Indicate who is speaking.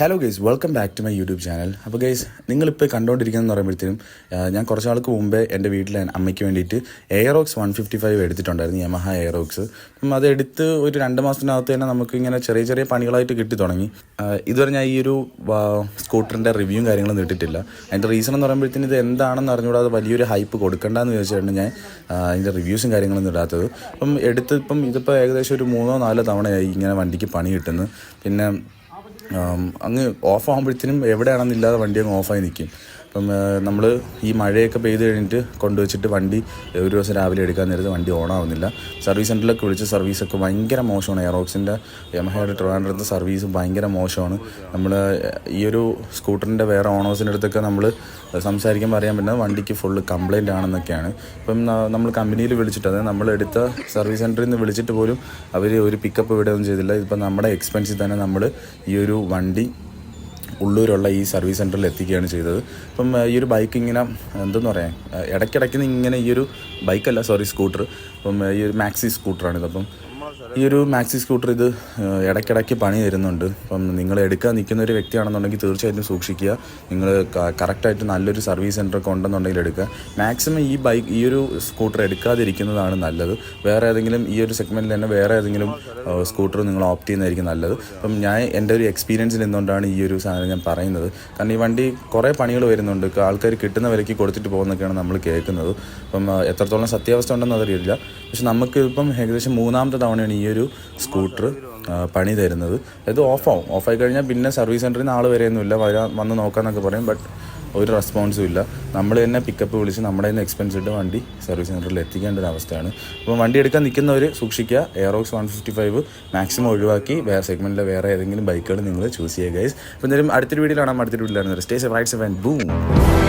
Speaker 1: Hello guys welcome back to my YouTube channel അപ്പോൾ guys നിങ്ങളിപ്പോൾ കണ്ടുകൊണ്ടിരിക്കുന്നതെന്ന് പറയുമ്പോഴത്തേനും ഞാൻ കുറച്ച് നാൾക്ക് മുമ്പേ എന്റെ വീട്ടിലെ അമ്മയ്ക്ക് വേണ്ടിയിട്ട് എയറോക്സ് വൺ ഫിഫ്റ്റി ഫൈവ് എടുത്തിട്ടുണ്ടായിരുന്നു യമഹ എയറോക്സ് അപ്പം അത് എടുത്ത് ഒരു രണ്ട് മാസത്തിനകത്ത് തന്നെ നമുക്ക് ഇങ്ങനെ ചെറിയ ചെറിയ പണികളായിട്ട് കിട്ടി തുടങ്ങി. ഇതുവരെ ഞാൻ ഈ ഒരു സ്കൂട്ടറിന്റെ റിവ്യൂ കാര്യങ്ങളും ഇട്ടിട്ടില്ല. അതിന്റെ റീസൺ എന്ന് പറയുമ്പോഴത്തേനും ഇത് എന്താണെന്ന് അറിഞ്ഞുകൂടാതെ വലിയൊരു ഹൈപ്പ് കൊടുക്കണ്ടെന്ന് ചോദിച്ചിട്ടാണ് ഞാൻ അതിന്റെ റിവ്യൂസും കാര്യങ്ങളൊന്നും ഇടാത്തത്. അപ്പം എടുത്ത് ഇപ്പം ഇതിപ്പോൾ ഏകദേശം ഒരു മൂന്നോ നാലോ തവണയായി ഇങ്ങനെ വണ്ടിക്ക് പണി കിട്ടുന്നത് പിന്നെ അങ്ങ് ഓഫ് ആകുമ്പോഴത്തേനും എവിടെയാണെന്നില്ലാതെ വണ്ടി അങ്ങ് ഓഫായി നിൽക്കും നമ്മൾ ഈ മഴയൊക്കെ പെയ്ത് കഴിഞ്ഞിട്ട് കൊണ്ടുവച്ചിട്ട് വണ്ടി ഒരു ദിവസം രാവിലെ എടുക്കാൻ നേരത്ത് വണ്ടി ഓൺ ആവുന്നില്ല സർവീസ് സെന്ററിലൊക്കെ വിളിച്ച് സർവീസൊക്കെ ഭയങ്കര മോശമാണ്. എയറോക്സിന്റെ യമഹയുടെ ട്രിവാൻഡ്രത്തെ സർവീസ് ഭയങ്കര മോശമാണ്. നമ്മൾ ഈ ഒരു സ്കൂട്ടറിന്റെ വേറെ ഓണേഴ്സിന്റെ അടുത്തൊക്കെ നമ്മൾ സംസാരിക്കാൻ പറയാൻ പറ്റുന്നത് വണ്ടിക്ക് ഫുള്ള് കംപ്ലൈന്റ് ആണെന്നൊക്കെയാണ്. ഇപ്പം നമ്മൾ കമ്പനിയിൽ വിളിച്ചിട്ട് അതായത് നമ്മൾ എടുത്ത സർവീസ് സെന്ററിൽ നിന്ന് വിളിച്ചിട്ട് പോലും അവർ ഒരു പിക്കപ്പ് ഇവിടെ ഒന്നും ചെയ്തില്ല. ഇപ്പം നമ്മുടെ എക്സ്പെൻസിൽ തന്നെ നമ്മൾ ഈ ഒരു വണ്ടി ഉള്ളൂരുള്ള ഈ സർവീസ് സെന്ററിൽ എത്തിക്കുകയാണ് ചെയ്തത്. അപ്പം ഈ ഒരു ബൈക്ക് ഇങ്ങനെ എന്തെന്ന് പറയാം ഇടയ്ക്കിടയ്ക്ക് ഇങ്ങനെ ഈ ഒരു ബൈക്കല്ല സോറി സ്കൂട്ടർ അപ്പം ഈ ഒരു മാക്സി സ്കൂട്ടറാണിത് അപ്പം ഈ ഒരു മാക്സി സ്കൂട്ടർ ഇത് ഇടയ്ക്കിടയ്ക്ക് പണി തരുന്നുണ്ട്. അപ്പം നിങ്ങൾ എടുക്കാൻ നിൽക്കുന്ന ഒരു വ്യക്തിയാണെന്നുണ്ടെങ്കിൽ തീർച്ചയായിട്ടും സൂക്ഷിക്കുക. നിങ്ങൾ കറക്റ്റായിട്ട് നല്ലൊരു സർവീസ് സെന്റർ ഒക്കെ ഉണ്ടെന്നുണ്ടെങ്കിൽ എടുക്കുക. മാക്സിമം ഈ ബൈക്ക് ഈ ഒരു സ്കൂട്ടർ എടുക്കാതിരിക്കുന്നതാണ് നല്ലത്. വേറെ ഏതെങ്കിലും ഈ ഒരു സെഗ്മെന്റിൽ തന്നെ വേറെ ഏതെങ്കിലും സ്കൂട്ടർ നിങ്ങൾ ഓപ്റ്റ് ചെയ്യുന്നതായിരിക്കും നല്ലത്. അപ്പം ഞാൻ എന്റെ ഒരു എക്സ്പീരിയൻസിൽ നിന്നുകൊണ്ടാണ് ഈ ഒരു സാധനം ഞാൻ പറയുന്നത്. കാരണം ഈ വണ്ടി കുറേ പണികൾ വരുന്നുണ്ട്. ആൾക്കാർ കിട്ടുന്ന വിലയ്ക്ക് കൊടുത്തിട്ട് പോകുന്നൊക്കെയാണ് നമ്മൾ കേൾക്കുന്നത്. അപ്പം എത്രത്തോളം സത്യാവസ്ഥ ഉണ്ടെന്ന് അതറിയില്ല. പക്ഷെ നമുക്ക് ഇപ്പം ഏകദേശം മൂന്നാമത്തെ തവണയാണ് ഈ ഒരു സ്കൂട്ടർ പണി തരുന്നത്. ഇത് ഓഫാവും. ഓഫായി കഴിഞ്ഞാൽ പിന്നെ സർവീസ് സെന്ററിൽ നിന്ന് ആൾ വരെയൊന്നുമില്ല. വരാൻ വന്ന് നോക്കാമെന്നൊക്കെ പറയും ബട്ട് ഒരു റെസ്പോൺസും ഇല്ല. നമ്മൾ തന്നെ പിക്കപ്പ് വിളിച്ച് നമ്മുടെ തന്നെ എക്സ്പെൻസ് ഇട്ട് വണ്ടി സർവീസ് സെന്ററിൽ എത്തിക്കേണ്ട ഒരു അവസ്ഥയാണ്. അപ്പോൾ വണ്ടി എടുക്കാൻ നിൽക്കുന്നവർ സൂക്ഷിക്കുക. Aerox one fifty five maximum ഒഴിവാക്കി. വേറെ സെഗ്മെന്റിലെ വേറെ ഏതെങ്കിലും ബൈക്കുകൾ നിങ്ങൾ ചൂസ് ചെയ്യുക ഗൈസ് അപ്പോൾ എന്തായാലും അടുത്തൊരു വീഡിയോയിലാണ് അടുത്തൊരു വീഡിയോയിലാണ് സ്റ്റേസ് റൈറ്റ്സ് ആൻഡ് ബൂം